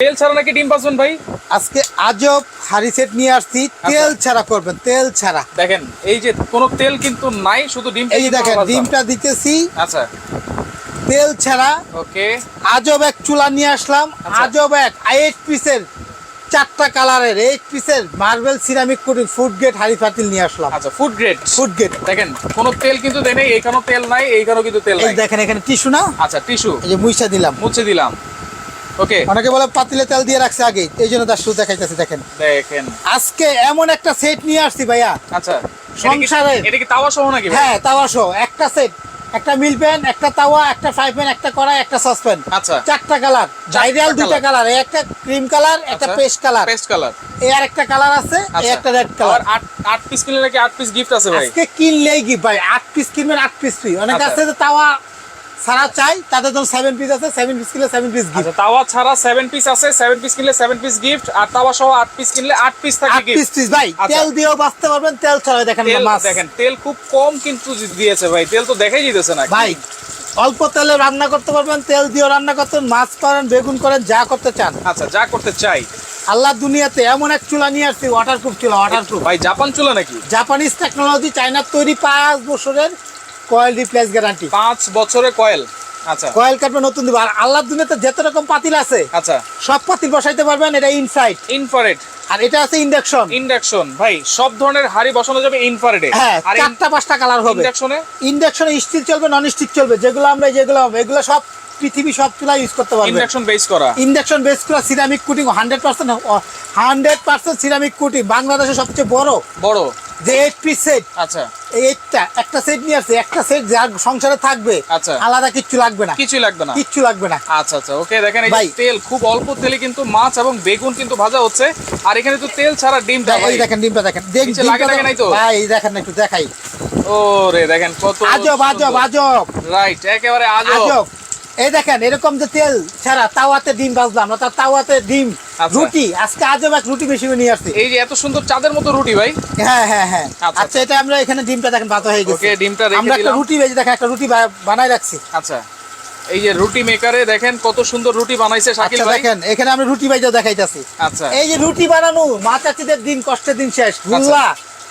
তেল ছাড়া নাকি ডিম পাচ্ছেন ভাই? আজকে আজব হাড়ি সেট নিয়ে আসছি। তেল ছাড়া করবেন তেল ছাড়া। দেখেন এই যে কোনো তেল কিন্তু নাই শুধু ডিম এই দেখেন ডিমটা দিতেছি। আচ্ছা। তেল ছাড়া ওকে। আজব এক চুলা নিয়ে আসলাম। আচ্ছা। আজব এক এইট পিসের চারটা কালারের এইট পিসের marble ceramic coating food grade হাড়ি পাতিল নিয়ে আসলাম। আচ্ছা ফুড গ্রেড ফুড গেট দেখেন কোনো তেল কিন্তু দেয় এইখানেও তেল নাই এইখানেও কিন্তু তেল নাই। দেখেন এখানে টিস্যু না? আচ্ছা টিস্যু। এই যে দিলাম। মুছে দিলাম। ওকে অনেকে বলে পাতিলে তেল দিয়ে রাখছে আগে এই জন্য তার শুধু দেখাইতেছি দেখেন। দেখেন। আজকে এমন একটা সেট নিয়ে আসছি ভাইয়া। আচ্ছা সংসারের- এটা কি তাওয়া সহ নাকি হ্যাঁ তাওয়া সহ। একটা সেট একটা মিল প্যান একটা তাওয়া একটা ফ্রাই প্যান একটা কড়াই একটা সসপ্যান আচ্ছা। চারটা কালার ভাইরাল দুইটা কালার একটা ক্রিম কালার একটা পেস্ট কালার পেস্ট কালার এই আর একটা কালার আছে এই একটা রেড কালার আচ্ছা। আট আট পিস কিনলে নাকি আট পিস গিফট আছে ভাই? আজকে কিনলেই কি ভাই। আট পিস কিনবেন আট পিস ফ্রি অনেক আচ্ছা। আছে যে তাওয়া সারা চাই তাদের জন্য সেভেন পিস আছে সেভেন পিস কিনলে সেভেন পিস গিফট তাওয়া ছাড়া সেভেন পিস আছে সেভেন পিস কিনলে সেভেন পিস গিফট আর তাওয়া সহ আট পিস কিনলে আট পিস থাকে আট পিস পিস ভাই আচ্ছা। তেল দিয়েও বাঁচতে পারবেন তেল ছাড়াই দেখেন মাছ। দেখেন তেল খুব কম কিন্তু দিয়েছে ভাই তেল তো দেখাই দিতেছে না ভাই অল্প তেলে রান্না করতে পারবেন তেল দিয়েও রান্না করতে মাছ করেন বেগুন করেন যা করতে চান। আচ্ছা যা করতে চাই। আল্লাহ দুনিয়াতে এমন এক চুলা নিয়ে আসছি ওয়াটারপ্রুফ চুলা ওয়াটারপ্রুফ ভাই জাপান চুলা নাকি? জাপানিজ টেকনোলজি চাইনার তৈরি পাঁচ বছরের কয়েল রিপ্লেস গ্যারান্টি পাঁচ বছরের কয়েল। আচ্ছা। কয়েল কাটবে নতুন দিবে। আর দুনিয়াতে যত রকম পাতিল আছে আচ্ছা। সব পাতিল বসাইতে পারবেন এটা ইনসাইড ইনফ্রারেড আর এটা আছে ইন্ডাকশন ইন্ডাকশন ভাই সব ধরনের হাড়ি বসানো যাবে ইনফ্রারেডে হ্যাঁ চারটা পাঁচটা কালার হবে। ইন্ডাকশনে ইন্ডাকশনে স্টিল চলবে নন স্টিক চলবে যেগুলো আমরা যেগুলো এগুলো সব পৃথিবী সব চুলা ইউজ করতে পারবে। ইন্ডাকশন বেস করা। ইন্ডাকশন বেস করা ceramic coating hundred percent hundred percent ceramic coating বাংলাদেশের সবচেয়ে বড়। বড়। যে এইট পিস সেট আচ্ছা এইটটা একটা সেট নিয়ে আসছে একটা সেট যার সংসারে থাকবে আচ্ছা। আলাদা কিচ্ছু লাগবে না। কিছুই লাগবে না। কিচ্ছু লাগবে না। আচ্ছা আচ্ছা ওকে দেখেন এই তেল খুব অল্প তেলে কিন্তু মাছ এবং বেগুন কিন্তু ভাজা হচ্ছে। আর এখানে তো তেল ছাড়া ডিমটা ভাই দেখেন ডিমটা দেখেন। দেখ নিচে লাগে লাগে নাই তো? ভাই দেখেন একটু দেখাই। ও রে দেখেন কত আজব আজব আজব। রাইট একেবারে আজব। আজব। এই দেখেন এরকম যে তেল ছাড়া তাওয়াতে ডিম ভাজলাম না তার তাওয়াতে ডিম আচ্ছা। রুটি আজকে আজব এক রুটি বেশি নিয়ে আসছি। এই যে এত সুন্দর চাঁদের মতো রুটি ভাই। হ্যাঁ হ্যাঁ হ্যাঁ। আচ্ছা, আচ্ছা এটা আমরা এখানে ডিমটা দেখেন ভাজা হয়ে গেছে। ওকে ডিমটা রেখে আমরা একটা রুটি ভেজে দেখেন একটা রুটি বানায় রাখছি। আচ্ছা। এই যে রুটি মেকারে দেখেন কত সুন্দর রুটি বানাইছে শাকিল আচ্ছা ভাই। দেখেন এখানে আমরা রুটি ভেজে দেখাইতাছি। আচ্ছা। এই যে রুটি বানানো মা চাচিদের দিন কষ্টের দিন শেষ। গুল্লা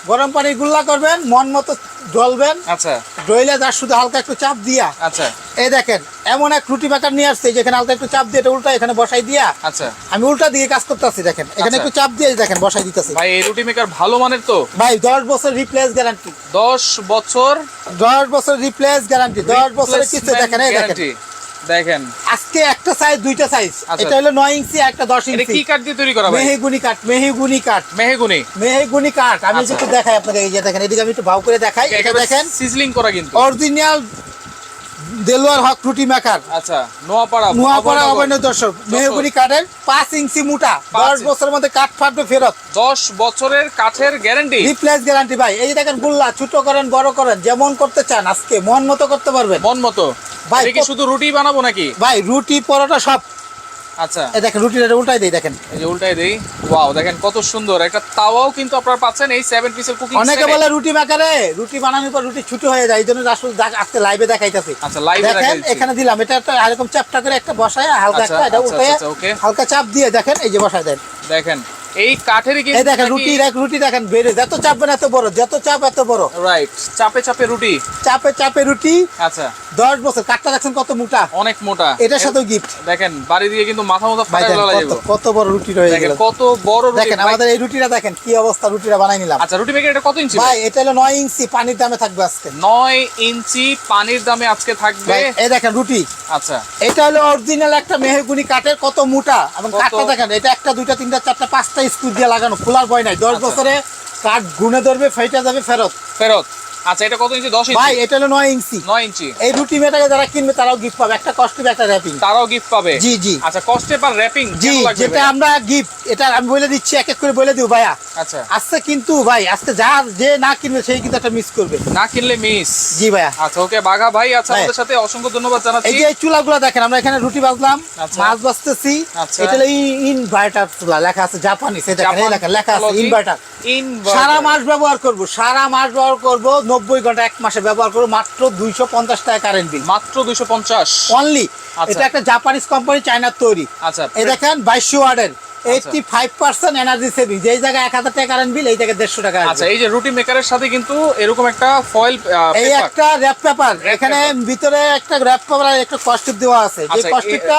গরম পানি গুল্লা করবেন মন মতো জ্বলবেন। আচ্ছা। ডইলে তার শুধু হালকা একটু চাপ দিয়া। আচ্ছা। এই দেখেন এমন এক রুটি মেকার নিয়ে আসছে যেখানে হালকা একটু চাপ দিয়ে উল্টা এখানে বসাই দিয়া। আচ্ছা। আমি উল্টা দিকে কাজ করতেছি দেখেন। এখানে আচ্ছা। একটু চাপ দিয়ে দেখেন বসাই দিতেছি। ভাই এই রুটি মেকার ভালো মানের তো? ভাই দশ বছর রিপ্লেস গ্যারান্টি দশ বছর? দশ বছর রিপ্লেস গ্যারান্টি দশ বছরের কিছু দেখেন এই দেখেন। দেখেন। আজকে একটা সাইজ দুইটা সাইজ আচ্ছা। এটা হলো নয় ইঞ্চি একটা দশ এটা কি কাঠ দিয়ে তৈরি করা ভাই? মেহেগুনি কাঠ মেহেগুনি কাঠ। মেহেগুনি? মেহেগুনি কাঠ। আমি আচ্ছা। একটু দেখাই আপনাদের এই যে দেখেন এদিকে আমি একটু ভাও করে দেখাই। এটা দেখেন সিজলিং করা কিন্তু। অরিজিনাল দেলোয়ার হক রুটি মেকার আচ্ছা নোয়াপাড়া নোয়াপাড়া। অবৈধ দর্শক মেহগুড়ি কাঠের পাঁচ ইঞ্চি মোটা দশ। বছরের মধ্যে কাঠ ফাটবে ফেরত। দশ বছরের কাঠের গ্যারান্টি রিপ্লেস গ্যারান্টি ভাই। এই দেখেন গুল্লা ছোট করেন বড় করেন যেমন করতে চান আজকে মন মতো করতে পারবেন। মন মতো। ভাই, কি শুধু রুটি বানাবো নাকি? ভাই রুটি পরোটা সব। আচ্ছা। এই দেখেন রুটিটা উল্টাই দেই দেখেন। এই যে উল্টাই দেই। ওয়াও দেখেন কত সুন্দর। একটা তাওয়াও কিন্তু আপনারা পাচ্ছেন এই সেভেন পিসের কুকিং অনেকে বলে রুটি মেকারে রুটি বানানোর পর রুটি ছুটি হয়ে যায় এই জন্য আসলে আজকে লাইভে দেখাইতেছি। আচ্ছা লাইভে দেখেন এখানে দিলাম এটা একটা এরকম চাপটা করে একটা বসায় হালকা আচ্ছা, একটা এটা আচ্ছা, আচ্ছা. হালকা চাপ দিয়ে দেখেন এই যে বসায় দেন। দেখেন এই কাঠেরই দেখেন রুটি দেখ রুটি দেখেন বেড়ে যত চাপবেন এত বড় যত চাপ এত বড়। রাইট চাপে চাপে রুটি। চাপে চাপে রুটি। আচ্ছা। দশ বছর কাঠটা দেখছেন কত মোটা? অনেক মোটা। এটার সাথেও গিফট দেখেন বাড়ি দিয়ে কিন্তু মাথা কত যাবে কত বড় রুটি রয়ে গেল। কত বড় রুটি দেখেন আমাদের এই রুটিটা দেখেন কি অবস্থা রুটিটা বানাই নিলাম। আচ্ছা রুটি মেকার এটা কত ইঞ্চি ভাই এটা হলো নয় ইঞ্চি পানির দামে থাকবে আজকে। নয় ইঞ্চি পানির দামে আজকে থাকবে। এই দেখেন রুটি। আচ্ছা। এটা হলো অরিজিনাল একটা মেহগুনি কাঠের কত মোটা এবং? কাঠটা দেখেন এটা একটা দুইটা তিনটা চারটা পাঁচটা স্ক্রু দিয়ে লাগানো খোলার ভয় নাই। দশ আচ্ছা। বছরে কাঠ গুনে ধরবে ফেটে যাবে ফেরত। ফেরত। আচ্ছা এটা কত ইঞ্চি? দশ ভাই এটা হলো নয় ইঞ্চি। নয় ইঞ্চি। এই রুটি মেটাকে যারা কিনবে তারাও গিফট পাবে। একটা কস্টিভ একটা র্যাপিং তারাও গিফট পাবে? জি, জি। আচ্ছা কস্টে পার র্যাপিং জি যেটা আমরা গিফট এটা আমি বলে দিচ্ছি এক এক করে বলে দিব ভাইয়া। আচ্ছা। আজকে কিন্তু ভাই আজকে যার যে না কিনবে সেই কিন্তু একটা মিস করবে। না কিনলে মিস জি ভাইয়া। আচ্ছা ওকে বাঘা ভাই আচ্ছা ভাই। আমাদের সাথে অসংখ্য ধন্যবাদ এই যে চুলাগুলো দেখেন আমরা এখানে রুটি বাজলাম আচ্ছা। মাছ বাজতেছি। আচ্ছা। এটা ইনভার্টার চুলা লেখা আছে জাপানি সেটা লেখা লেখা আছে ইনভার্টার সারা মাস ব্যবহার করব সারা মাস ব্যবহার করব নব্বই ঘণ্টা এক মাসে ব্যবহার করো মাত্র দুইশো পঞ্চাশ টাকা কারেন্ট বিল মাত্র দুইশো পঞ্চাশ? অনলি আচ্ছা। এটা একটা জাপানিজ কোম্পানি চায়নার তৈরি। আচ্ছা। এটা দেখেন বাইশশো ওয়ার্ডের। Eighty five percent energy saving যেই জায়গায় এক হাজার টাকা কারেন্ট বিল এই জায়গায় দেড়শো টাকা আচ্ছা এই যে রুটি মেকারের সাথে কিন্তু এরকম একটা ফয়েল এই একটা র্যাপ পেপার এখানে ভিতরে একটা র্যাপ পেপার আর একটা কস্টিপ দেওয়া আছে। যে আচ্ছা কস্টিপটা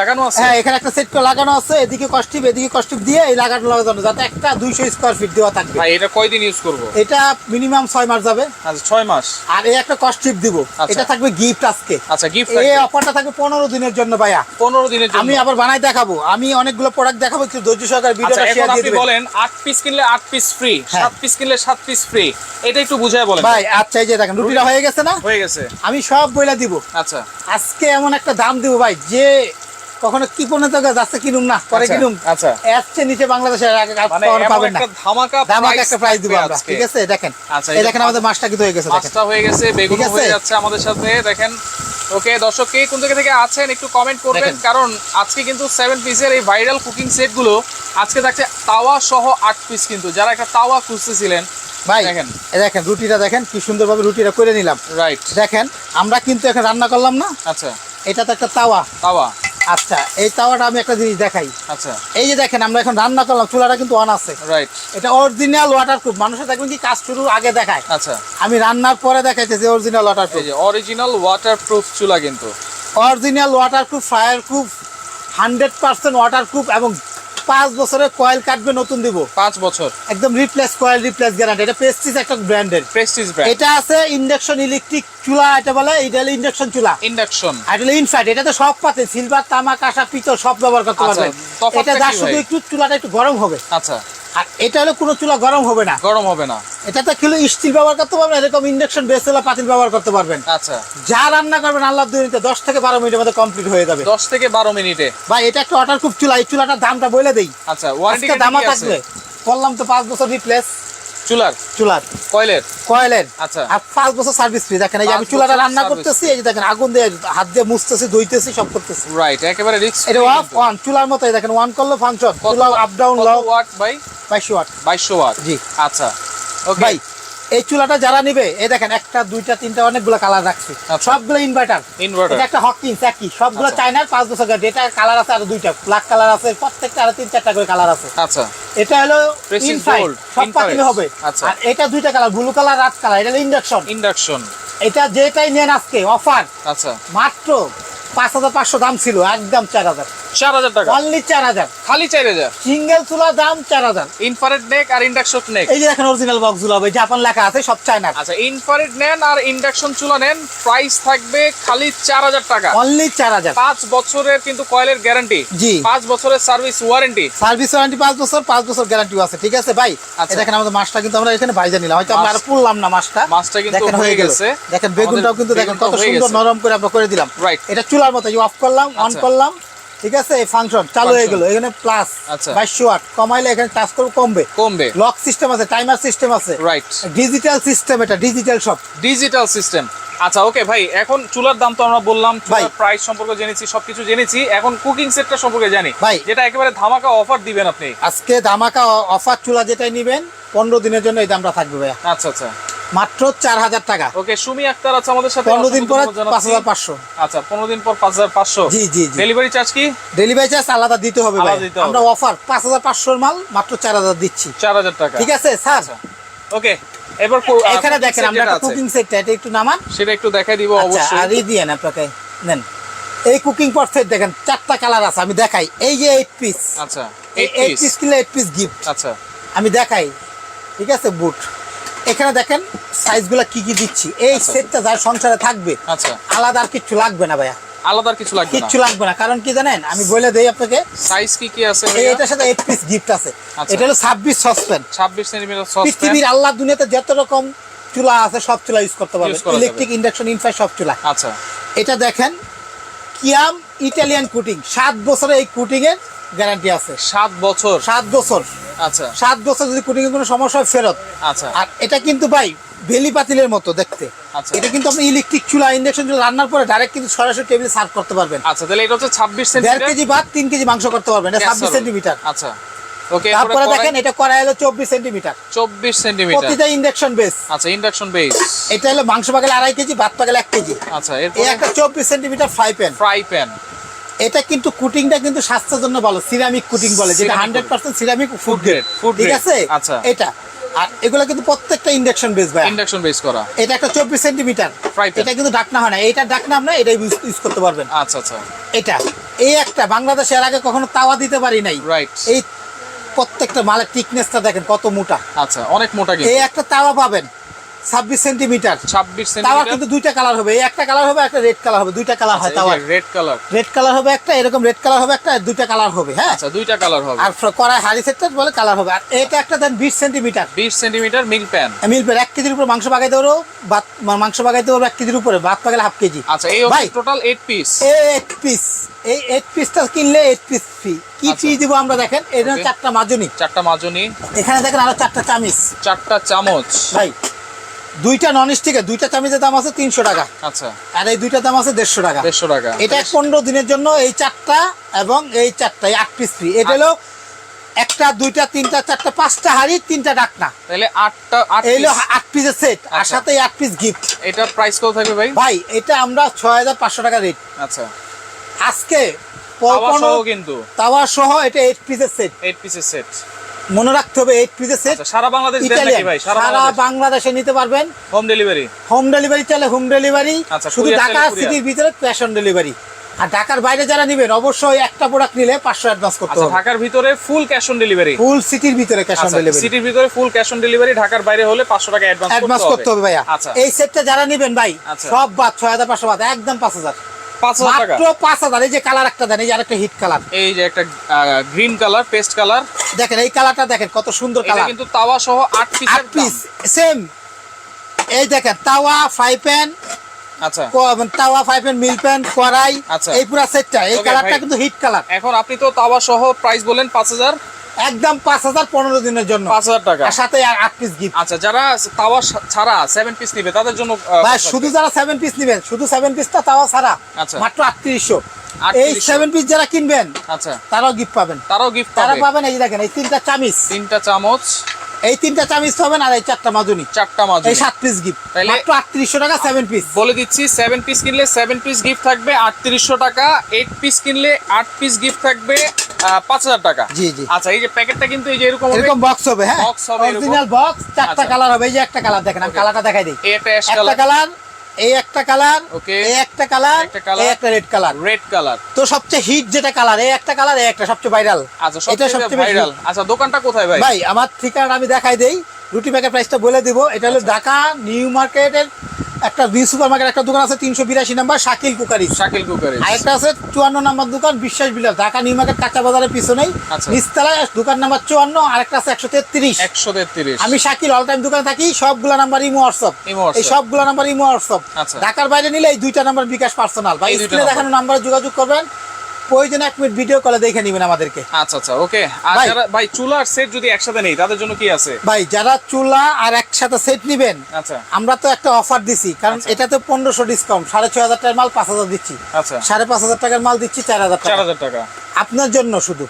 লাগানো আছে? হ্যাঁ এখানে একটা সেট লাগানো আছে। এদিকে কস্টিপ এদিকে কস্টিপ দিয়ে এই লাগানো লাগানো যাতে একটা দুইশো স্কোয়ার ফিট দেওয়া থাকবে। ভাই এটা কয়দিন ইউজ করব? এটা মিনিমাম ছয় মাস যাবে। আচ্ছা ছয় মাস। আর এই একটা কস্টিপ দিব। আচ্ছা। এটা থাকবে গিফট আজকে। আচ্ছা গিফট এই অফারটা থাকবে পনেরো দিনের জন্য ভাইয়া। পনেরো দিনের জন্য। আমি আবার বানাই দেখাবো। আমি অনেকগুলো প্রোডাক্ট দেখাবো একটু ধৈর্য সহকারে আচ্ছা ভিডিওটা শেয়ার দিয়ে আপনি দিবেন। বলেন আট পিস কিনলে আট পিস ফ্রি হ্যাঁ। সাত পিস কিনলে সাত পিস ফ্রি এটা একটু বুঝায় বলেন। ভাই আচ্ছা এই যে দেখেন রুটিটা হয়ে গেছে না? হয়ে গেছে। আমি সব বইলা দিব। আচ্ছা। আজকে এমন একটা দাম দিব ভাই যে কখনো কি কোনো জায়গায় যাচ্ছে কিনুম না পরে আচ্ছা, কিনুম। আচ্ছা। আসছে নিচে বাংলাদেশের আগে মানে পাবেন না। একটা ধামাকা একটা প্রাইস দিব আমরা ঠিক আছে? দেখেন আচ্ছা, এই দেখেন আমাদের মাছটা কিন্তু হয়ে গেছে দেখেন। মাছটা হয়ে গেছে বেগুন হয়ে যাচ্ছে আমাদের সাথে দেখেন। ওকে দর্শক কে কোন জায়গা থেকে আছেন একটু কমেন্ট করবেন কারণ আজকে কিন্তু সেভেন পিসের এই ভাইরাল কুকিং সেটগুলো আজকে থাকছে তাওয়া সহ আট পিস কিন্তু যারা একটা তাওয়া খুঁজতেছিলেন ভাই দেখেন। দেখেন রুটিটা দেখেন কি সুন্দরভাবে রুটিটা করে নিলাম। রাইট দেখেন আমরা কিন্তু এখন রান্না করলাম না? আচ্ছা। এটা তো একটা তাওয়া। তাওয়া। আচ্ছা এই তাওয়াটা আমি একটা জিনিস দেখাই। আচ্ছা। এই যে দেখেন আমরা এখন রান্না করলাম চুলাটা কিন্তু অন আছে। রাইট এটা অরিজিনাল ওয়াটার প্রুফ মানুষের দেখবেন কি কাজ শুরুর আগে দেখায়। আচ্ছা। আমি রান্নার পরে দেখাইতেছি original waterproof original waterproof চুলা কিন্তু। Original waterproof fireproof hundred percent waterproof এবং পাঁচ বছরে কয়েল কাটবে নতুন দিব। পাঁচ বছর। একদম রিপ্লেস কয়েল রিপ্লেস গ্যারান্টি এটা প্রেস্টিজ একটা ব্র্যান্ডের প্রেস্টিজ ব্র্যান্ড এটা আছে ইন্ডাকশন ইলেকট্রিক চুলা এটা বলে এটা হলো ইন্ডাকশন চুলা। ইন্ডাকশন এটা হলো এটা তো সব পাতে সিলভার তামা কাঁসা পিতল সব ব্যবহার করতে পারবে। এটা যার শুধু? একটু চুলাটা একটু গরম হবে। আচ্ছা। আর এটা হলে কোনো চুলা গরম হবে না। গরম হবে না। স্টিল ব্যবহার করতে পারবেন এরকম ইন্ডাকশন বেসেলা পাতিল ব্যবহার করতে পারবেন। আচ্ছা। যা রান্না করবেন আল্লাহ দুনিতে দশ থেকে বারো মিনিটের মধ্যে কমপ্লিট হয়ে যাবে। দশ থেকে বারো মিনিটে। ভাই এটা একটা অর্ডার খুব চুলা এই চুলাটার দামটা বলে দেই। আচ্ছা ওয়ারেন্টি দামা থাকবে। বললাম তো পাঁচ বছর রিপ্লেস চুলার? চুলার। কয়লের? কয়েলের। আচ্ছা। আর পাঁচ বছর সার্ভিস ফ্রি দেখেন এই আমি চুলাটা রান্না করতেছি এই যে দেখেন আগুন দিয়ে হাত দিয়ে মুছতেছি ধুইতেছি সব করতেছি। রাইট একেবারে রিক্স এটা অফ অন চুলার মতো দেখেন ওয়ান করলে ফাংশন চুলা আপ ডাউন লক ওয়াট বাই বাইশশো ওয়াট বাইশশো ওয়াট জি। আচ্ছা। ওকে ভাই এই চুলাটা যারা নিবে এই দেখেন একটা দুইটা তিনটা অনেকগুলো কালার রাখছি। আচ্ছা। সবগুলো ইনভার্টার ইনভার্টার একটা হকিংস একই। সবগুলো আচ্ছা। চায়নার পাঁচ বছর এটা কালার আছে আর দুইটা। ব্ল্যাক কালার আছে প্রত্যেকটা আরও তিন চারটা করে কালার আছে। আচ্ছা। এটা হলো Prestige সব পাতিলে হবে। আচ্ছা। আর এটা দুইটা colour blue colour red colour এটা হলো ইন্ডাকশন ইন্ডাকশন এটা যেটাই নেন আজকে অফার আচ্ছা। মাত্র পাঁচ হাজার পাঁচশো দাম ছিল একদম চার হাজার। চার হাজার টাকা? অনলি চার হাজার। খালি চার হাজার? সিঙ্গেল চুলা দাম চার হাজার। নেক আর ইন্ডাকশন নেক এই যে দেখেন অরিজিনাল বক্স হবে জাপান লেখা আছে সব চায়নার। আচ্ছা নেন আর ইন্ডাকশন চুলা নেন প্রাইস থাকবে খালি চার হাজার টাকা। অনলি চার হাজার। পাঁচ বছরের কিন্তু কয়েলের গ্যারান্টি জি। পাঁচ বছরের সার্ভিস ওয়ারেন্টি সার্ভিস ওয়ারেন্টি পাঁচ বছর পাঁচ বছর গ্যারান্টিও আছে ঠিক আছে ভাই? আচ্ছা। দেখেন আমাদের মাছটা কিন্তু আমরা এখানে ভাইজা নিলাম। হয়তো আমরা আর না মাছটা। মাছটা কিন্তু হয়ে গেছে। দেখেন বেগুনটাও কিন্তু দেখেন কত সুন্দর নরম করে আমরা করে দিলাম। Right. এটা চুলার মতো অফ করলাম অন আচ্ছা। করলাম ঠিক আছে? এই ফাংশন চালু হয়ে গেল। এখানে প্লাস আচ্ছা। বাইশশো ওয়াট কমাইলে এখানে টাচ করবে কমবে। কমবে। লক সিস্টেম আছে টাইমার সিস্টেম আছে। রাইট ডিজিটাল সিস্টেম এটা ডিজিটাল সব ডিজিটাল সিস্টেম আচ্ছা ওকে ভাই এখন চুলার দাম তো আমরা বললাম ভাই। প্রাইস সম্পর্কে জেনেছি সবকিছু জেনেছি। এখন কুকিং সেটটা সম্পর্কে জানি। ভাই। যেটা একেবারে ধামাকা অফার দিবেন আপনি। আজকে ধামাকা অফার চুলা যেটাই নিবেন পনেরো দিনের জন্য এই দামটা থাকবে ভাইয়া। আচ্ছা আচ্ছা। মাত্র চার হাজার টাকা। ওকে সুমি আক্তার আছে আমাদের সাথে। পনেরো দিন পরে পাঁচ হাজার পাঁচশো। আচ্ছা পনেরো দিন পর পাঁচ হাজার পাঁচশো। জি, জি। ডেলিভারি চার্জ কি? ডেলিভারি চার্জ আলাদা দিতে হবে। আমরা অফার পাঁচ হাজার পাঁচশোর মাল মাত্র চার হাজার দিচ্ছি। চার হাজার টাকা। ঠিক আছে স্যার? ওকে এবার এখানে দেখেন আমরা একটা কুকিং সেটটা এটা একটু নামান। সেটা একটু দেখাই দিব আচ্ছা অবশ্যই। আর ই দিয়েন আপনাকে। নেন। এই কুকিং পট সেট দেখেন চারটা কালার আছে আমি দেখাই। এই যে এইট পিস আচ্ছা এইট পিস। কিনলে এইট পিস গিফট আচ্ছা। আমি দেখাই। ঠিক আছে বুট এখানে দেখেন সাইজগুলো কি কি দিচ্ছি। এই আচ্ছা। সেটটা যার সংসারে থাকবে আচ্ছা। আলাদা আর কিচ্ছু লাগবে না ভাইয়া। আলাদা কিছু লাগবে না? কিচ্ছু লাগবে না কারণ কি জানেন আমি বলে দেই আপনাকে সাইজ কি কি আছে এটার সাথে পিস গিফট আছে। আচ্ছা। এটা হলো ছাব্বিশ সসপ্যান। ছাব্বিশ সেন্টিমিটার সসপ্যান। পৃথিবীর আল্লাহ দুনিয়াতে যত রকম চুলা আছে সব চুলা ইউজ করতে পারবেন। ইলেকট্রিক ইন্ডাকশন ইনফ্রাই সব চুলা। আচ্ছা। এটা দেখেন কিয়াম ইটালিয়ান কুটিং। সাত বছরে এই কুটিং এর গ্যারান্টি আছে। সাত বছর। সাত বছর। আচ্ছা। সাত বছর যদি কুটিং কোনো সমস্যা হয় ফেরত। আচ্ছা। আর এটা কিন্তু ভাই বেলি পাতিলের মতো দেখতে। আচ্ছা। এটা কিন্তু আপনি ইলেকট্রিক চুলা ইন্ডাকশন চুলা রান্নার পরে ডাইরেক্ট কিন্তু সরাসরি টেবিলে সার্ভ করতে পারবেন। আচ্ছা তাহলে এটা হচ্ছে ছাব্বিশ দেড় কেজি ভাত তিন কেজি মাংস করতে পারবেন। এটা ছাব্বিশ সেন্টিমিটার আচ্ছা। ওকে তারপরে দেখেন এটা করা হলো প্রতিটা ইন্ডাকশন বেস আচ্ছা ইন্ডাকশন বেস এটা হলো মাংস পাকালে আড়াই কেজি ভাত পাকালে এক কেজি। আচ্ছা এরপর? একটা চব্বিশ centimetre fry pan fry pan এটা কিন্তু কুটিংটা কিন্তু স্বাস্থ্যের জন্য ভালো সিরামিক কুটিং বলে যেটা hundred percent ceramic food grade ঠিক আছে? আচ্ছা। এটা। আর এগুলো কিন্তু প্রত্যেকটা ইন্ডাকশন বেস ভাই ইন্ডাকশন বেস করা। এটা একটা চব্বিশ সেন্টিমিটার এটা কিন্তু ডাকনা হয় না। এটা ডাকনা আমরা এটা ইউজ করতে পারবেন। আচ্ছা আচ্ছা। এটা। এই একটা বাংলাদেশে এর আগে কখনো তাওয়া দিতে পারি নাই। রাইট এই প্রত্যেকটা মালের টিকনেসটা দেখেন কত মোটা। আচ্ছা অনেক মোটা এই একটা তাওয়া পাবেন। ছাব্বিশ সেন্টিমিটার। ছাব্বিশ তাওয়া কিন্তু দুইটা কালার হবে। এই একটা কালার হবে একটা রেড কালার হবে। দুইটা কালার হয় তাওয়ার। Red colour. রেড কালার হবে একটা এরকম রেড কালার হবে একটা দুইটা কালার হবে হ্যাঁ? আচ্ছা দুইটা কালার হবে। আর কড়াই হাড়ি সেটটা বলে কালার হবে। আর এটা একটা দেন বিশ সেন্টিমিটার। বিশ সেন্টিমিটার মিল প্যান। মিলবে এক কেজির উপর মাংস পাকাইতে পারব ভাত মাংস পাকাইতে পারব এক কেজির উপরে ভাত পাকালে হাফ কেজি। আচ্ছা এই ভাই। টোটাল এইট পিস এই এইট পিস এই এইট পিসটা কিনলে এইট পিস ফ্রি কি আচ্ছা। ফ্রি দিব আমরা দেখেন? এটা চারটা মাজনি। চারটা মাজনি। এখানে দেখেন আরও চারটা চামিচ। চারটা চামচ। ভাই দুইটা নন স্টিকের দুইটা চামিজের দাম আছে তিনশো টাকা। আচ্ছা। আর এই দুইটা দাম আছে দেড়শো টাকা। দেড়শো টাকা। এটা পনেরো দিনের জন্য এই চারটা এবং এই চারটা আট পিস ফ্রি এটা হলো একটা দুইটা তিনটা চারটা পাঁচটা হাড়ি তিনটা ডাকনা। তাহলে আটটা আট এই হলো আট পিসের সেট আর আচ্ছা। সাথে আট পিস গিফট এটা প্রাইস কত থাকবে ভাই? ভাই এটা আমরা ছয় হাজার পাঁচশো টাকা রেট আচ্ছা। আজকে কিন্তু। তাওয়া সহ এটা এইট পিসের সেট এইট পিসের সেট মনে রাখতে হবে এইট পিসের সেট সারা বাংলাদেশ দেন নাকি ভাই? সারা বাংলাদেশে। নিতে পারবেন। হোম ডেলিভারি হোম ডেলিভারি চাইলে হোম ডেলিভারি শুধু ঢাকা সিটির ভিতরে ক্যাশ অন ডেলিভারি আর ঢাকার বাইরে যারা নেবেন অবশ্যই একটা প্রোডাক্ট নিলে পাঁচশো অ্যাডভান্স করতে আচ্ছা হবে। ঢাকার ভিতরে full cash on delivery full সিটির ভিতরে ক্যাশ অন ডেলিভারি সিটির ভিতরে ফুল ক্যাশ অন ডেলিভারি ঢাকার বাইরে হলে পাঁচশো টাকা অ্যাডভান্স অ্যাডভান্স করতে হবে। ভাইয়া। আচ্ছা। এই সেটটা যারা নেবেন ভাই আচ্ছা। সব বাদ ছয় হাজার পাঁচশো বাদ একদম পাঁচ হাজার। মাত্র পাঁচ হাজার এই যে কালার একটা দেন এই যে আরেকটা হিট কালার এই যে একটা গ্রিন কালার পেস্ট কালার দেখেন এই কালারটা দেখেন কত সুন্দর কালার কিন্তু তাওয়া সহ আট পিস আট পিস সেম এই দেখেন তাওয়া ফ্রাই প্যান আচ্ছা। তাওয়া ফ্রাই প্যান মিল প্যান কড়াই আচ্ছা। এই পুরো সেটটা এই কালারটা কিন্তু হিট কালার এখন আপনি তো তাওয়া সহ প্রাইস বলেন পাঁচ হাজার। একদম পাঁচ হাজার পনেরো দিনের জন্য। পাঁচ হাজার টাকা। সাথে আট পিস গিফট আচ্ছা যারা তাওয়া ছাড়া সেভেন পিস নিবে তাদের জন্য ভাই শুধু যারা সেভেন পিস নিবেন শুধু সেভেন পিসটা তাওয়া ছাড়া আচ্ছা। মাত্র আটত্রিশশো। 3800 এই সেভেন পিস যারা কিনবেন আচ্ছা। তারাও গিফট পাবেন। তারাও গিফট তারা পাবেন এই দেখেন এই তিনটা চামিচ। তিনটা চামচ। এই তিনটা চামিচ হবে না এই চারটা মাজুনি। চারটা মাজুনি। এই সাত পিস গিফট তাহলে মাত্র আটত্রিশশো টাকা 7 পিস বলে দিচ্ছি 7 পিস কিনলে 7 পিস গিফট থাকবে আটত্রিশশো টাকা 8 পিস কিনলে 8 পিস গিফট থাকবে পাঁচ হাজার টাকা। জি, জি। আচ্ছা এই যে প্যাকেটটা কিন্তু এই যে এরকম হবে। এরকম বক্স হবে হ্যাঁ। বক্স হবে অরিজিনাল বক্স চারটা আচ্ছা। কালার হবে এই যে একটা কালার দেখেন আমি কালারটা দেখাই দিই। এই একটা কালার একটা কালার কালার এই একটা কালার ওকে। এই একটা কালার। এই একটা রেড কালার। Red colour. তো সবচেয়ে হিট যেটা কালার এই একটা কালার এই একটা সবচেয়ে ভাইরাল আচ্ছা এটা সবচেয়ে ভাইরাল আচ্ছা দোকানটা কোথায় ভাই? ভাই আমার ঠিকানা আমি দেখাই দেই। রুটি প্যাকেট প্রাইসটা বলে দিব। এটা হলো আচ্ছা। ঢাকা নিউ মার্কেটের একটা বি সুপার মার্কেট একটা দোকান আছে তিনশো বিরাশি নাম্বার শাকিল কুকারি। শাকিল কুকারে। আরেকটা আছে চুয়ান্ন নাম্বার দোকান বিশ্বাস বিলাস। ঢাকা নিউ মার্কেট কাঁচা বাজারের পিছনেই নিস্তলায় দোকান নাম্বার চুয়ান্ন আরেকটা আছে একশো তেত্রিশ। একশো তেত্রিশ। আমি শাকিল অল টাইম দোকানে থাকি সবগুলো নাম্বার ইমো হোয়াটসঅ্যাপ। এই সবগুলো নাম্বার ইমো হোয়াটসঅ্যাপ। আচ্ছা। ঢাকার বাইরে নিলে এই দুইটা নাম্বার বিকাশ পার্সোনাল। বা স্ক্রিনে দেখানো নাম্বারে যোগাযোগ করবেন। প্রয়োজনে এক মিনিট ভিডিও কলে দেখে নেবেন আমাদেরকে। আচ্ছা আচ্ছা ওকে আর ভাই। যারা ভাই চুলার সেট যদি একসাথে নেই তাদের জন্য কি আছে? ভাই যারা চুলা আর একসাথে সেট নিবেন আচ্ছা। আমরা তো একটা অফার দিছি কারণ আচ্ছা। এটাতে পনেরোশো ডিসকাউন্ট সাড়ে ছয় হাজার টাকার মাল পাঁচ হাজার দিচ্ছি। আচ্ছা। সাড়ে পাঁচ হাজার টাকার মাল দিচ্ছি চার হাজার চার হাজার টাকা। আপনার জন্য শুধু।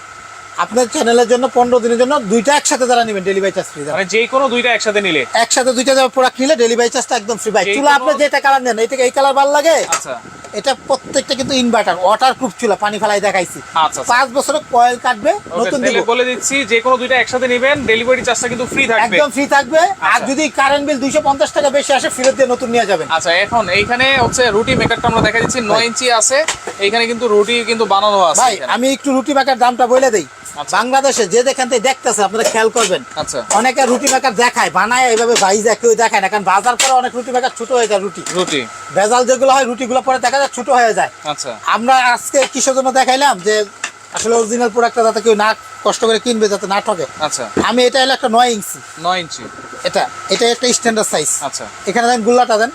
আপনার চ্যানেলের জন্য পনেরো দিনের জন্য দুইটা একসাথে যারা নেবেন ডেলিভারি চার্জ ফ্রি মানে যে কোনো দুইটা একসাথে নিলে। একসাথে দুইটা যারা প্রোডাক্ট নিলে ডেলিভারি চার্জটা একদম ফ্রি ভাই চুলা আপনি যেটা কালার নেন এটা এই কালার ভালো লাগে? আচ্ছা। এটা প্রত্যেকটা কিন্তু ইনভার্টার ওয়াটার প্রুফ ছিল পানি ফেলাই দেখাইছি আচ্ছা, আচ্ছা। পাঁচ বছরের কয়েল কাটবে নতুন দিব বলে দিচ্ছি যে কোনো দুইটা একসাথে নেবেন ডেলিভারি চার্জটা কিন্তু ফ্রি থাকবে একদম ফ্রি থাকবে আর আচ্ছা। যদি কারেন্ট বিল দুইশো পঞ্চাশ টাকা বেশি আসে ফেরত দিয়ে নতুন নিয়ে যাবেন আচ্ছা এখন এইখানে হচ্ছে রুটি মেকারটা আমরা দেখা দিচ্ছি নয় ইঞ্চি আছে এইখানে কিন্তু রুটি কিন্তু বানানো আছে ভাই আমি একটু রুটি মেকার দামটা বলে দেই। বাংলাদেশে যে যেখান থেকে দেখতেছে আপনারা খেয়াল করবেন। আচ্ছা। অনেকে রুটি মেকার দেখায় বানায় এইভাবে ভাইজা কেউ দেখায় না কারণ বাজার পরে অনেক রুটি মেকার ছোট হয়ে যায় রুটি। রুটি। ভেজাল যেগুলো হয় রুটিগুলো পরে দেখা যায় ছোট হয়ে যায়। আচ্ছা। আমরা আজকে কিসের জন্য দেখাইলাম যে আসলে অরিজিনাল প্রোডাক্টটা যাতে কেউ না কষ্ট করে কিনবে যাতে না ঠকে। আচ্ছা। আমি এটা হলো একটা নয় ইঞ্চি। নয় ইঞ্চি। এটা এটা একটা স্ট্যান্ডার্ড সাইজ আচ্ছা। এখানে দেন গুল্লাটা দেন।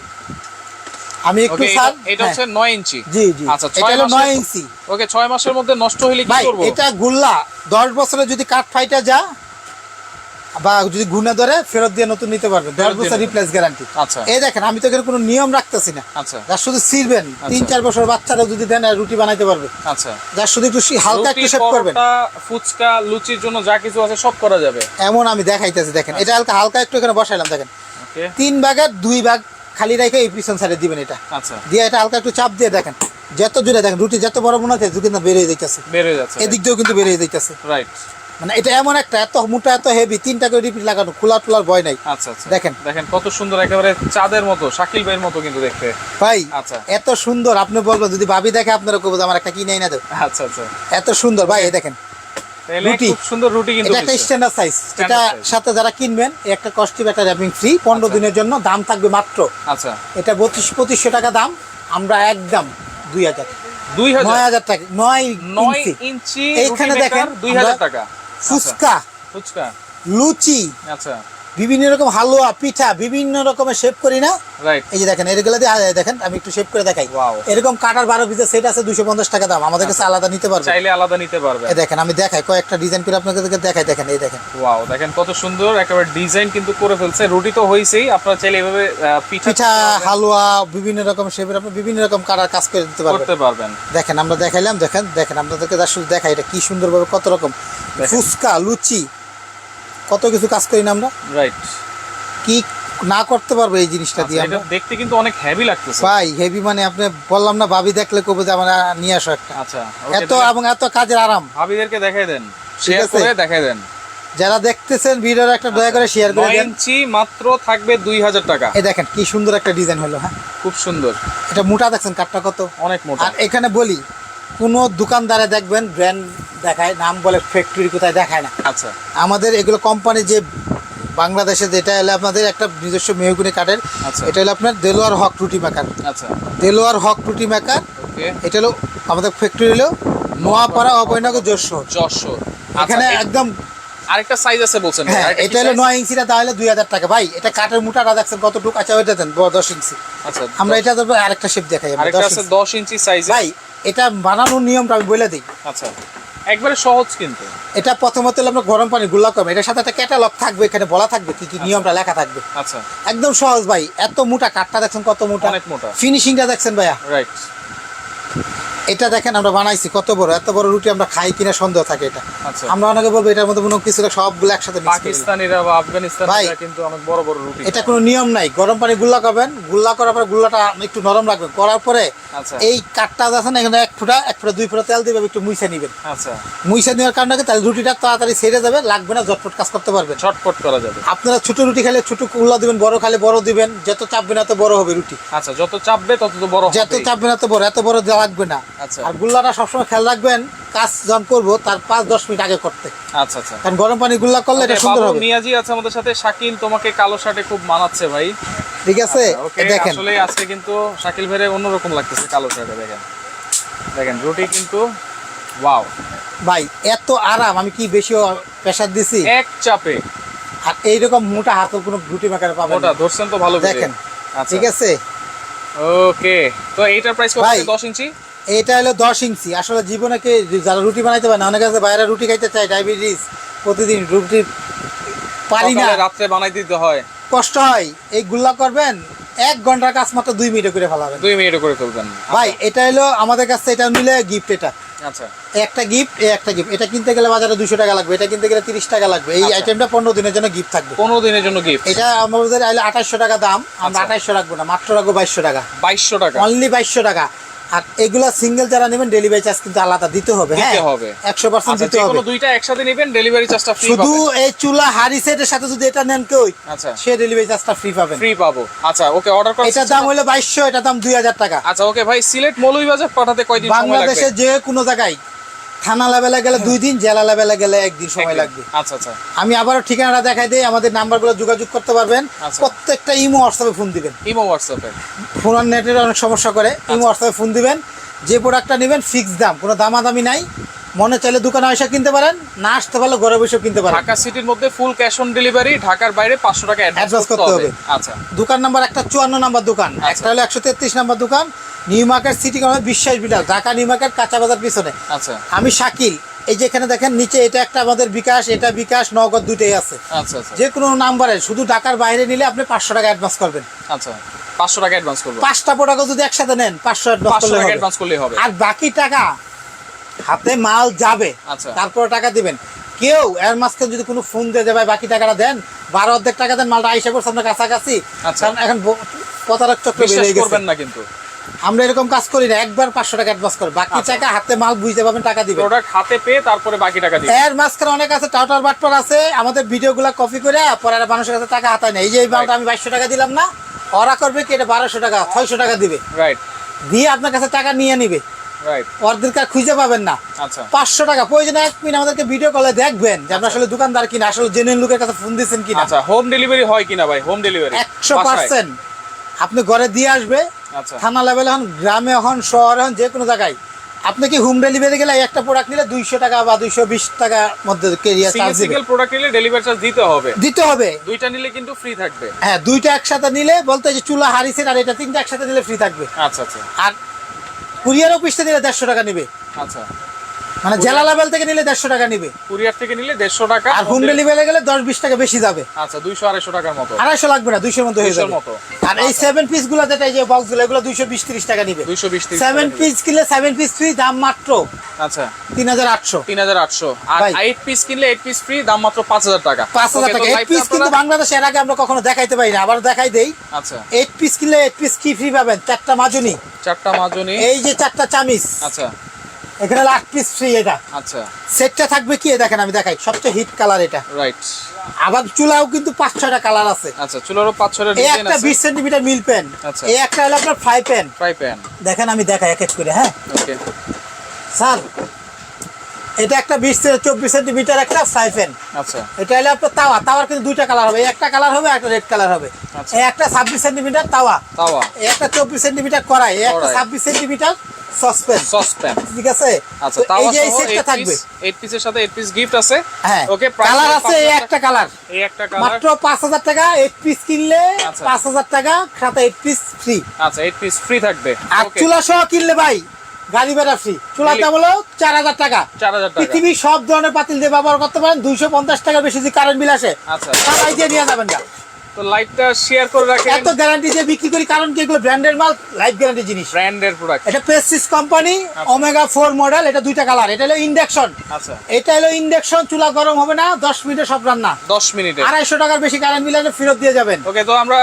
আমি একটু স্যার এটা হচ্ছে নয় ইঞ্চি। জি জি। আচ্ছা এটা ছয় হলো নয় মাসের ইঞ্চি। ওকে ছয় মাসের মধ্যে নষ্ট হলে কি করব? এটা গুল্লা দশ বছরে যদি কাঠ ফাইটা যা বা যদি গুণে ধরে ফেরত দিয়ে নতুন নিতে পারবেন দশ বছর রিপ্লেস গ্যারান্টি আচ্ছা। এই দেখেন আমি তো এখানে কোনো নিয়ম রাখতেছি না। আচ্ছা। যার শুধু ছিড়বেন তিন চার বছর বাচ্চারা যদি দেন আর রুটি বানাইতে পারবে। আচ্ছা। যার শুধু একটু হালকা একটু শেপ করবেন। ফুচকা লুচির জন্য যা কিছু আছে সব করা যাবে। এমন আমি দেখাইতেছি দেখেন। এটা হালকা হালকা একটু এখানে বসাইলাম দেখেন। তিন ভাগের দুই ভাগ খালি রেখে এই পিছন সাইডে দিবেন এটা। আচ্ছা। দিয়ে এটা হালকা একটু চাপ দিয়ে দেখেন যত জুড়ে দেখেন রুটি যত বড় মনে হচ্ছে কিন্তু বেরিয়ে যাইতেছে। বের হয়ে যাচ্ছে এদিক দিয়েও কিন্তু বেরিয়ে যাইতেছে। রাইট মানে এটা এমন একটা এত মোটা এত হেভি তিনটা করে রিপিট লাগানো খোলা টোলার ভয় নাই। আচ্ছা আচ্ছা। দেখেন। দেখেন কত সুন্দর একেবারে চাঁদের মতো শাকিল ভাইয়ের মতো কিন্তু দেখতে। ভাই আচ্ছা। এত সুন্দর আপনি বলবেন যদি ভাবি দেখে আপনারা কবো আমার একটা কিনে না দেব আচ্ছা আচ্ছা। এত সুন্দর ভাই দেখেন। রুটি। সুন্দর রুটি কিন্তু এটা একটা স্ট্যান্ডার্ড সাইজ এটা সাথে যারা কিনবেন একটা কস্টিভ একটা র্যাপিং ফ্রি পনেরো আচ্ছা। দিনের জন্য দাম থাকবে মাত্র। আচ্ছা। এটা বত্রিশ পঁচিশশো টাকা দাম। আমরা একদম দুই হাজার। দুই নয় হাজার টাকা নয় ইঞ্চি। এইখানে দেখেন দুই হাজার টাকা। ফুচকা। আচ্ছা, ফুচকা। লুচি। আচ্ছা। বিভিন্ন রকম হালুয়া পিঠা বিভিন্ন রকমের শেপ করি না। রাইট এই যে দেখেন এগুলো দিয়ে দেখেন আমি একটু শেপ করে দেখাই. এরকম কাটার বারো পিসের সেট আছে দুশো পঞ্চাশ টাকা দাম। আমাদের কাছে আলাদা নিতে পারবে। চাইলে আলাদা নিতে পারবে এই দেখেন আমি দেখাই কয়েকটা ডিজাইন করে আপনাদের দেখাই দেখেন এই দেখেন। ওয়াও দেখেন কত সুন্দর একেবারে ডিজাইন কিন্তু করে ফেলছে। রুটি তো হয়েছেই আপনারা চাইলে এভাবে পিঠা পিঠা হালুয়া বিভিন্ন রকম শেপের আপনি বিভিন্ন রকম কাটার কাজ করে দিতে পারবেন। করতে পারবেন। দেখেন আমরা দেখাইলাম দেখেন দেখেন আপনাদেরকে শুধু দেখাই এটা কি সুন্দরভাবে কত রকম। ফুচকা লুচি কত কিছু কাজ করি না আমরা? রাইট কি না করতে পারব এই জিনিসটা দিয়ে আমরা? দেখতে কিন্তু অনেক হেভি লাগতেছে। ভাই হেভি মানে আপনি বললাম না ভাবি দেখলে কবে যে আমরা নিয়ে আসো একটা। আচ্ছা এত এবং এত কাজের আরাম। ভাবিদেরকে দেখাই দেন। শেয়ার করে দেখাই দেন। যারা দেখতেছেন ভিডিওর একটা দয়া করে শেয়ার করে দেন। ইঞ্চি মাত্র থাকবে দুই হাজার টাকা। এই দেখেন কি সুন্দর একটা ডিজাইন হলো হ্যাঁ? খুব সুন্দর। এটা মোটা দেখছেন কাঠটা কত? অনেক মোটা। আর এখানে বলি কোনো দোকানদারে দেখবেন ব্র্যান্ড দেখায় নাম বলে ফ্যাক্টরি কোথায় দেখায় না। আচ্ছা। আমাদের এগুলো কোম্পানি যে বাংলাদেশে যেটা হলো আপনাদের একটা নিজস্ব মেহগুনি কাঠের আচ্ছা। এটা হলো আপনার দেলোয়ার হক রুটি মেকার আচ্ছা। দেলোয়ার হক রুটি মেকার ওকে। এটা হলো আমাদের ফ্যাক্টরি হলো নোয়াপাড়া অভয়নগর যশোর। যশোর। এখানে আচ্ছা, একদম আরেকটা সাইজ আছে বলছেন হ্যাঁ এটা হলো? নয় ইঞ্চিটা তাহলে দুই হাজার টাকা। ভাই এটা কাঠের মোটাটা দেখছেন কতটুকু আচ্ছা ওইটা দেন দশ ইঞ্চি। আচ্ছা আমরা এটা দেবো আরেকটা শেপ দেখাই আমরা, 10 ইঞ্চি। দশ ইঞ্চি সাইজ ভাই এটা বানানোর নিয়মটা আমি বলে দিই। আচ্ছা। একবারে সহজ কিন্তু। এটা প্রথমত আমরা গরম পানি গুলা করব। এটার সাথে একটা ক্যাটালগ থাকবে এখানে বলা থাকবে কি কি নিয়মটা লেখা থাকবে। আচ্ছা। একদম সহজ ভাই এত মোটা কাঠটা দেখছেন কত মোটা? অনেক মোটা। ফিনিশিংটা দেখছেন ভাইয়া। রাইট এটা দেখেন আমরা বানাইছি কত বড় এত বড় রুটি আমরা খাই কিনা সন্দেহ থাকে এটা। আচ্ছা। আমরা অনেকে বলব এটার মধ্যে কোনো কিছু সবগুলো একসাথে পাকিস্তানিরা বা আফগানিস্তানিরা কিন্তু অনেক বড় বড় রুটি এটা কোনো নিয়ম নাই গরম পানি গুল্লা করবেন গুল্লা করার পরে গুল্লাটা একটু নরম রাখবেন করার পরে আচ্ছা। এই কাঠটা আছে না এখানে এক ফুটা এক ফুটা দুই ফুটা তেল দিবে একটু মুইসা নিবেন। আচ্ছা। মুইসা নেওয়ার কারণে তাহলে রুটিটা তাড়াতাড়ি ছেড়ে যাবে লাগবে না ঝটপট কাজ করতে পারবেন। ছটপট করা যাবে। আপনারা ছোট রুটি খেলে ছোট কুল্লা দিবেন বড় খালে বড় দিবেন যত চাপবে না এত বড় হবে রুটি। আচ্ছা যত চাপবে তত তো বড় যত চাপবে না এত বড় এত বড় লাগবে না। আর গুল্লাটা সবসময় খেয়াল রাখবেন কাজ যখন করব তার পাঁচ দশ মিনিট আগে করতে। আচ্ছা আচ্ছা। কারণ গরম পানি গুল্লা করলে এটা সুন্দর হবে। মিয়াজি আছে আমাদের সাথে। শাকিল তোমাকে কালো শার্টে খুব মানাচ্ছে ভাই। ঠিক আছে এ দেখেন। আসলে আজকে কিন্তু শাকিল ভাইয়ের অন্যরকম লাগতেছে কালো শার্টে দেখেন। দেখেন রুটি কিন্তু ওয়াও। ভাই এত আরাম আমি কি বেশি প্রেশার দিছি? এক চাপে। আর এইরকম মোটা হাতল কোনো রুটি মেকারে পাবেন ওটা। ধরছেন তো ভালো দেখেন আচ্ছা। ঠিক আছে? ওকে তো এইটার প্রাইস কত ভাই, দশ ইঞ্চি? এটা হলো দশ ইঞ্চি। আসলে জীবনে কে যারা রুটি বানাইতে পারে না অনেকে আছে বাইরে রুটি খাইতে চায় ডায়াবেটিস প্রতিদিন রুটি পারি না। রাত্রে বানাই দিতে হয়। কষ্ট হয়। এই গুল্লা করবেন এক ঘণ্টার কাজ মাত্র দুই মিনিটে করে ফেলাবেন। দুই মিনিটে করে ফেলবেন। ভাই এটা হলো আমাদের কাছে এটা নিলে গিফট এটা। আচ্ছা। একটা গিফট একটা গিফট এটা কিনতে গেলে বাজারে দুশো টাকা লাগবে এটা কিনতে গেলে তিরিশ টাকা লাগবে। এই আচ্ছা। আইটেমটা পনেরো দিনের জন্য গিফট থাকবে। পনেরো দিনের জন্য গিফট এটা আমাদের আইলে আঠাশশো টাকা দাম আমরা আচ্ছা। আঠাশশো রাখব না মাত্র রাখব বাইশশো টাকা। বাইশশো টাকা। অনলি বাইশশো টাকা। আর এগুলা সিঙ্গেল যারা নেবেন ডেলিভারি চার্জ কিন্তু আলাদা দিতে হবে হ্যাঁ? হবে। একশো পার্সেন্ট আচ্ছা দিতে হবে। দুইটা একসাথে নেবেন ডেলিভারি চার্জটা ফ্রি শুধু এই চুলা হাড়ি সেটের সাথে যদি এটা নেন কেউ আচ্ছা। সে ডেলিভারি চার্জটা ফ্রি পাবেন। ফ্রি পাবো। আচ্ছা ওকে অর্ডার করেন এটার দাম হলো বাইশশো এটা দাম দুই হাজার টাকা। আচ্ছা ওকে ভাই সিলেট মৌলভীবাজার পাঠাতে কয়দিন সময় লাগবে? বাংলাদেশে যে কোনো জায়গায় থানা লেভেলে গেলে দুই দিন জেলা লেভেলে গেলে একদিন সময় লাগবে। আচ্ছা আচ্ছা। আমি আবারও ঠিকানাটা দেখাই দিই আমাদের নাম্বারগুলো যোগাযোগ করতে পারবেন। আচ্ছা। প্রত্যেকটা ইমো হোয়াটসঅ্যাপে ফোন দিবেন। ইমো হোয়াটসঅ্যাপে ফোন আর নেটের অনেক সমস্যা করে আচ্ছা। ইমো হোয়াটসঅ্যাপে ফোন দিবেন। যে প্রোডাক্টটা নেবেন ফিক্স দাম কোনো দামাদামি নাই। মনে চাইলে দোকানে এসে কিনতে পারেন না আসতে পারলে ঘরে বসে কিনতে পারেন। ঢাকা সিটির মধ্যে ফুল ক্যাশ অন ডেলিভারি ঢাকার বাইরে পাঁচশো টাকা অ্যাডভান্স করতে হবে। আচ্ছা। দোকান নাম্বার একটা চুয়ান্ন নাম্বার দোকান। আচ্ছা। একটা হলো একশো তেত্রিশ নাম্বার দোকান। নিউ মার্কেট সিটি বিশ্বাস বিটাল ঢাকা নিউ মার্কেট কাঁচা বাজার পিছনে। আচ্ছা। আমি শাকিল। এই যে এখানে দেখেন নিচে এটা একটা আমাদের বিকাশ এটা বিকাশ নগদ দুটোই আছে। আচ্ছা আচ্ছা। যে কোনো নাম্বারে শুধু ঢাকার বাইরে নিলে আপনি পাঁচশো টাকা অ্যাডভান্স করবেন। আচ্ছা। পাঁচশো টাকা অ্যাডভান্স করব। পাঁচটা প্রোডাক্ট যদি একসাথে নেন পাঁচশো অ্যাডভান্স করলে টাকা অ্যাডভান্স করলেই হবে। আর বাকি টাকা হাতে মাল যাবে আচ্ছা। তারপরে টাকা দিবেন। কেউ এর মাঝখানে যদি কোনো ফোন দিয়ে দেবে বাকি টাকাটা দেন বারো অর্ধেক টাকা দেন মালটা আইসা করছে আপনার কাছাকাছি। আচ্ছা। কারণ এখন প্রতারক চক্র বেড়ে গেছে। করবেন না কিন্তু। আমরা এরকম কাজ করি না একবার পাঁচশো টাকা অ্যাডভান্স করে। বাকি আচ্ছা। টাকা হাতে মাল বুঝতে পারবেন টাকা দিবেন। প্রোডাক্ট হাতে পেয়ে তারপরে বাকি টাকা দিবেন। এর মাঝখানে অনেক আছে টাউটার বাটপার আছে। আমাদের ভিডিওগুলো কপি করে পরে আর মানুষের কাছে টাকা হাতায় না এই যে এই মালটা আমি বাইশশো টাকা দিলাম না ওরা করবে কি এটা বারোশো টাকা ছয়শো টাকা দিবে। রাইট দিয়ে আপনার কাছে টাকা নিয়ে নিবে। খুঁজে পাবেন না। আচ্ছা। পাঁচশো টাকা। প্রয়োজনে এক মিনিট আমাদেরকে ভিডিও কলে দেখবেন যে আপনার আসলে দোকানদার কিনা আসলে জেনুইন লোকের কাছে ফোন দিচ্ছেন কিনা। আচ্ছা হোম ডেলিভারি হয় কিনা ভাই? হোম ডেলিভারি একশো পার্সেন্ট। আপনি ঘরে দিয়ে আসবে আচ্ছা। থানা লেভেলে হন গ্রামে হন শহরে হন যে কোনো জায়গায়। আপনি কি হোম ডেলিভারি গেলে একটা প্রোডাক্ট নিলে দুইশো টাকা বা দুইশো বিশ টাকার মধ্যে কেরিয়ার চার্জ সিঙ্গেল প্রোডাক্ট নিলে ডেলিভারি চার্জ দিতে হবে। দিতে হবে। দুইটা নিলে কিন্তু ফ্রি থাকবে। হ্যাঁ দুইটা একসাথে নিলে বলতে যে চুলা হারিসেন আর এটা তিনটা একসাথে নিলে ফ্রি থাকবে। আচ্ছা আচ্ছা। আর কুরিয়ার অফিস থেকে দেড়শো টাকা নেবে। আচ্ছা। মানে জেলা লেভেল থেকে নিলে দেড়শো টাকা নিবে। কুরিয়ার থেকে নিলে দেড়শো টাকা আর হোম ডেলিভারি গেলে দশ বিশ টাকা বেশি যাবে। আচ্ছা দুইশো আড়াইশো টাকার মতো। আড়াইশো লাগবে না দুইশোর মধ্যে হয়ে যাবে। আর এই সেভেন পিসগুলো যেটা এই যে বক্সগুলো এগুলো দুইশো বিশ ত্রিশ টাকা নিবে। দুইশো বিশ সেভেন পিস কিনলে সেভেন পিস ফ্রি দাম মাত্র আচ্ছা। তিন হাজার আটশো। তিন হাজার আটশো। আর এইট পিস কিনলে এইট পিস ফ্রি দাম মাত্র পাঁচ হাজার টাকা। পাঁচ হাজার টাকা। এইট পিস কিন্তু বাংলাদেশে এর আগে আমরা কখনো দেখাইতে পারি না আবার দেখাই দেই। আচ্ছা। এইট পিস কিনলে এইট পিস কি ফ্রি পাবেন? চারটা মাজুনি। চারটা মাজনি। এই যে চারটা চামিচ। আচ্ছা। এখানে আট পিস ফ্রি এটা। আচ্ছা। সেটটা থাকবে কি? দেখেন আমি দেখাই। সবচেয়ে হিট কালার এটা। রাইট আবার চুলাও কিন্তু পাঁচ ছয়টা কালার আছে। আচ্ছা চুলারও পাঁচ এই ডিজাইন একটা আছে। বিশ সেন্টিমিটার মিল পেন আচ্ছা। এই একটা হলো আপনার ফ্রাই প্যান ফ্রাই প্যান দেখেন আমি দেখাই এক এক করে হ্যাঁ? ওকে স্যার এটা একটা বিশ থেকে চব্বিশ সেন্টিমিটার একটা প্যান আচ্ছা। এটা হলো আপনার তাওয়া। তাওয়ার কিন্তু দুইটা কালার হবে। একটা কালার হবে একটা রেড কালার হবে। আচ্ছা। এই একটা ছাব্বিশ সেন্টিমিটার তাওয়া। তাওয়া। এই একটা চব্বিশ সেন্টিমিটার এই একটা। ছাব্বিশ সেন্টিমিটার সসপ্যান সসপ্যান ঠিক আছে? আচ্ছা এই যে সেটটা থাকবে। পিস এইট পিসের সাথে এইট পিস গিফট আছে। হ্যাঁ। ওকে কালার আছে এই একটা কালার এই একটা কালার মাত্র পাঁচ হাজার টাকা এইট পিস কিনলে আচ্ছা। পাঁচ হাজার টাকা সাথে এইট পিস ফ্রি আচ্ছা এইট পিস ফ্রি থাকবে। আর চুলা সহ কিনলে ভাই গাড়ি ভাড়া ফ্রি চুলার Daily- দাম হলো চার হাজার টাকা। পৃথিবীর সব ধরনের পাতিল দিয়ে ব্যবহার করতে পারেন। দুইশো পঞ্চাশ টাকা বেশি যদি কারেন্ট বিল আসে আচ্ছা। সবাই দিয়ে নিয়ে যাবেন না তো লাইটটা শেয়ার করে রাখেন। এত গ্যারান্টি দিয়ে বিক্রি করি কারণ কি এগুলো ব্র্যান্ডের মাল লাইফ গ্যারান্টি জিনিস। ব্র্যান্ডের প্রোডাক্ট এটা প্রেসিস কোম্পানি। ওমেগা ফোর মডেল এটা দুইটা কালার এটা হলো ইন্ডাকশন আচ্ছা। এটা হলো ইন্ডাকশন চুলা গরম হবে না দশ মিনিটে সব রান্না। দশ মিনিটে। আড়াইশো টাকার বেশি কারেন্ট বিল ফেরত দিয়ে যাবেন। ওকে তো আমরা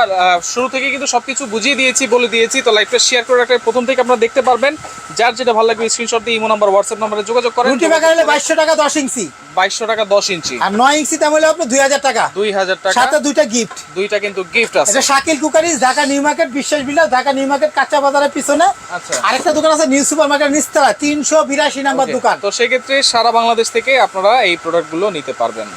শুরু থেকে কিন্তু সবকিছু বুঝিয়ে দিয়েছি বলে দিয়েছি তো লাইভটা শেয়ার করে রাখলে প্রথম থেকে আপনারা দেখতে পারবেন। যার যেটা ভালো লাগবে স্ক্রিনশট দিয়ে ইমো নাম্বার হোয়াটসঅ্যাপ নাম্বারে যোগাযোগ করেন। রুটি বাগান হলে বাইশশো টাকা দশ ইঞ্চি বাইশশো টাকা দশ ইঞ্চি। আর নয় ইঞ্চি দাম হলে আপনার দুই হাজার টাকা। দুই হাজার টাকা। সাথে দুইটা গিফট দুইটা কিন্তু গিফট আছে। এটা Shakil cookeries Dhaka new market বিশ্বাস বিলাস ঢাকা নিউ মার্কেট কাঁচা বাজারের পিছনে। আচ্ছা। আরেকটা দোকান আছে নিউ সুপার মার্কেট নিস্তারা তিনশো বিরাশি নাম্বার দোকান। তো সেক্ষেত্রে সারা বাংলাদেশ থেকে আপনারা এই প্রোডাক্টগুলো নিতে পারবেন।